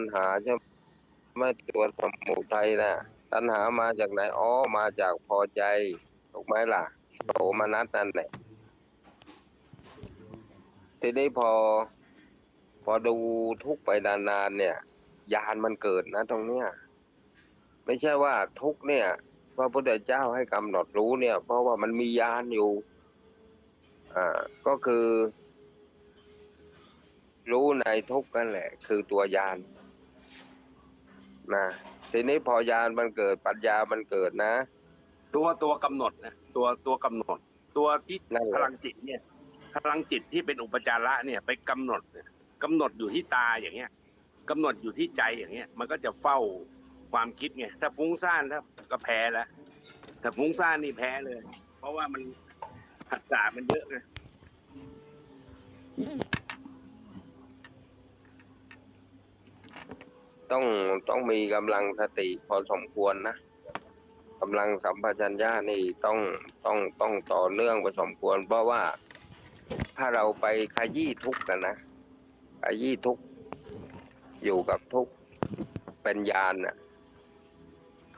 ญหาใช่ไหมตัวสมุทัยนะตัณหามาจากไหนอ๋อมาจากพอใจถูกไหมล่ะโสมนัสนั่นแหละทีนี้พอ พอดูทุกไปนานๆเนี่ยญาณมันเกิดนะตรงเนี้ยไม่ใช่ว่าทุกเนี่ยพระพุทธเจ้าให้กำหนดรู้เนี่ย เพราะว่ามันมียานอยู่ อ่า ก็คือ รู้ในทุกนั่นแหละ คือตัวยาน นะทีนี้พอยานมันเกิดปัญญามันเกิดนะ ตัวตัวกำหนดนะตัวตัวกำหนด ตัวที่นั่นแหละ พลังจิตเนี่ย พลังจิตที่เป็นอุปจาระเนี่ยไปกำหนดเนี่ยกำหนดอยู่ที่ตาอย่างเงี้ยกำหนดอยู่ที่ใจอย่างเงี้ย มันก็จะเฝ้าความคิดไงถ้าฟุ้งซ่านถ้าก็แพ้แล้วถ้าฟุ้งซ่านนี่แพ้เลย เพราะว่ามันผัสสะมันเยอะไง ต้องต้องมีกำลังสติพอสมควรนะกำลังสัมปชัญญะนี่ต้องต้องต้องต่อเนื่องพอสมควร เพราะว่าถ้าเราไปขยี้ทุกข์กันนะขยี้ทุกข์อยู่กับทุกข์เป็นญาณน่ะ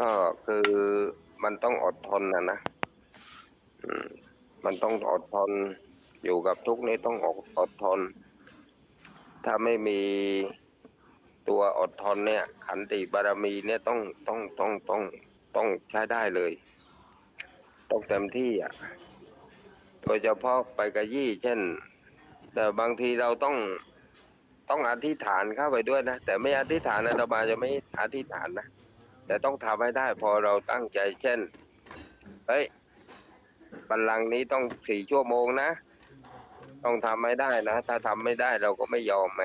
ก็คือมันต้องอดทนนะนะมันต้องอดทนอยู่กับทุกข์นี้ต้องอดอดทน ถ้าไม่มี ตัวอดทนเนี่ย ขันติบารมีเนี่ยต้องต้องต้องต้องต้องใช้ได้เลย ต้องเต็มที่อะโดยเฉพาะไปกระยี่ เช่น แต่บางทีเราต้องต้องอธิษฐานเข้าไปด้วยนะ แต่ไม่อธิษฐานนะเรามาจะไม่อธิษฐานนะแต่ต้องทำให้ได้พอเราตั้งใจ เช่นเฮ้ยบัลลังก์นี้ต้องสี่ชั่วโมงนะ ต้องทำไม่ได้นะ ถ้าทำไม่ได้เราก็ไม่ยอมไหม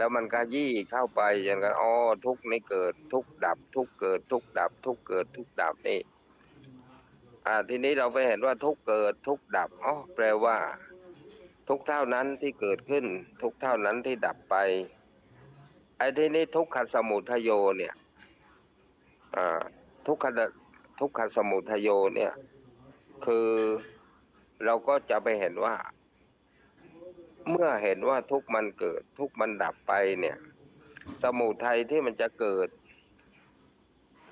แล้วมันก็ยี่เข้าไปอย่างกันอ๋อทุกนี่เกิดทุกดับ ทุกเกิด ทุกดับ ทุกเกิด ทุกดับนี่ อ่า ทีนี้เราไปเห็นว่าทุกเกิด ทุกดับอ๋อแปลว่า ทุกเท่านั้นที่เกิดขึ้น ทุกเท่านั้นที่ดับไปไอ้ที่นี้ทุกขสมุทโยเนี่ยอ่าทุกขทุกขสมุทโยเนี่ย คือเราก็จะไปเห็นว่า เมื่อเห็นว่าทุกมันเกิด ทุกมันดับไปเนี่ย สมุทัยที่มันจะเกิด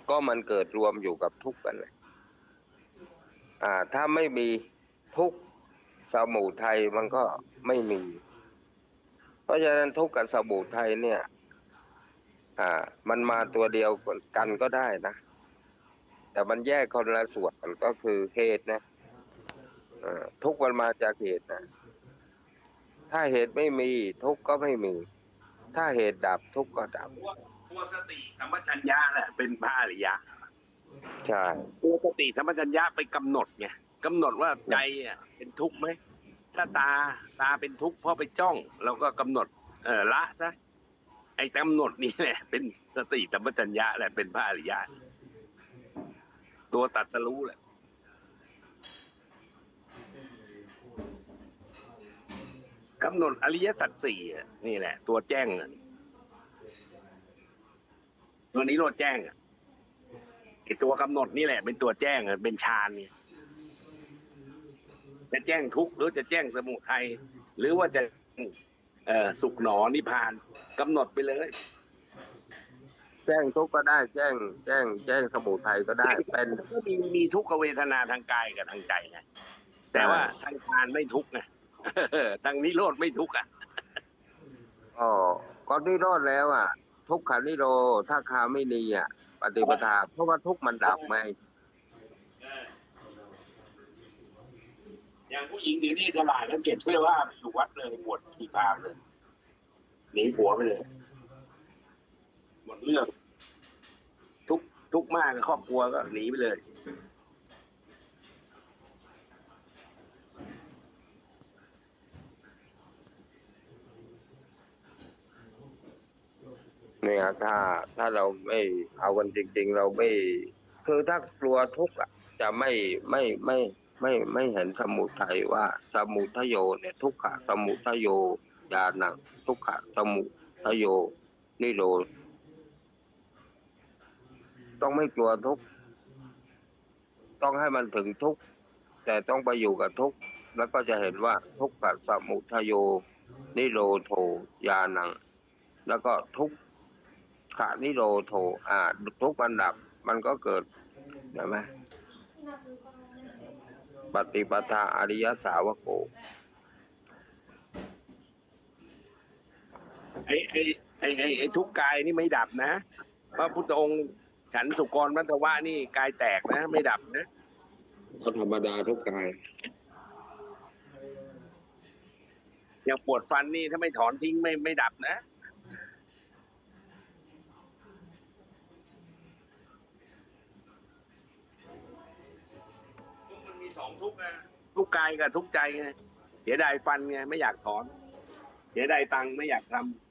ก็มันเกิดรวมอยู่กับทุกกันเลยอ่า ถ้าไม่มีทุกสมุทัยมันก็ไม่มี เพราะฉะนั้นทุกกับสมุทัยเนี่ย อ่า มันมาตัวเดียวกันก็ได้นะแต่มันแยกคนละส่วนก็คือเหตุนะอ่าทุกมันมาจากเหตุนะ ถ้าเหตุไม่มีทุกข์ก็ไม่มี ถ้าเหตุดับทุกข์ก็ดับตัวตัวสติสัมปชัญญะแหละเป็นพระอริยะ ใช่ ตัวสติสัมปชัญญะไปกำหนดไงกำหนดว่าใจอะเป็นทุกข์ไหมถ้าตาตาเป็นทุกข์เพราะไปจ้องเราก็กำหนด เออละซะไอ้กำหนดนี่แหละ เป็นสติสัมปชัญญะแหละเป็นพระอริยะตัวตัดสรู้แหละ กำหนดอริยสัจสี่อะนี่แหละ ตัวแจ้งอะตัวนี้โลดแจ้งอะไอตัวกำหนดนี่แหละ เป็นตัวแจ้งอะเป็นฌานเนี่ยจะแจ้งทุกข์หรือจะแจ้งสมุทัยหรือว่าจะเอ่อสุขหนอนิพพานกำหนดไปเลย แจ้งทุกข์ก็ได้ แจ้ง แจ้ง แจ้งสมุทัยก็ได้ เป็นก็มีมีทุกขเวทนาทางกายกับทางใจไงแต่ว่าทางฌานไม่ทุกข์ไง ทางนิโรธไม่ทุกข์อะอ๋อก็นิโรธแล้วอะ ทุกขานิโรธถ้าคาไม่นีอะ ปฏิปทา เพราะว่าทุกข์มันดับไงอย่างผู้หญิงเดี๋ยวนี้ฉลาดแล้วเก็บเสื้อผ้าไปอยู่วัดเลยบวชทีพรามเลยหนีผัวไปเลยหมดเรื่อง ทุกทุกข์มากกับครอบครัวก็หนีไปเลย เนี่ยถ้าถ้าเราไม่เอากันจริง ๆ เราไม่คือถ้ากลัวทุกข์อะจะไม่ไม่ไม่ไม่ไม่เห็นสมุทัยว่าสมุทโยเนี่ย ทุกขะสมุทโยญาณังทุกขะสมุทโยนิโรธต้องไม่กลัวทุกข์ต้องให้มันถึงทุกข์แต่ต้องไปอยู่กับทุกข์แล้วก็จะเห็นว่าทุกขะสมุทโยนิโรโทญาณัง แล้วก็ทุกขานิโรโทอ่าทุกอันดับมันก็เกิดใช่ไหมปฏิปทาอริยสาวโกไอ้ไอ้ไอ้ไอ้ไอ้ทุกข์กายนี่ไม่ดับนะพระพุทธองค์ฉันสุกรมัตวะนี่กายแตกนะ ไม่ดับนะก็ธรรมดาทุกกายอย่างปวดฟันนี่ถ้าไม่ถอนทิ้งไม่ไม่ดับนะ มันมีส องทุกนะทุกกายกับทุกใจไงเสียดายฟันไงไม่อยากถอน เสียดายตังค์ไม่อยากทำ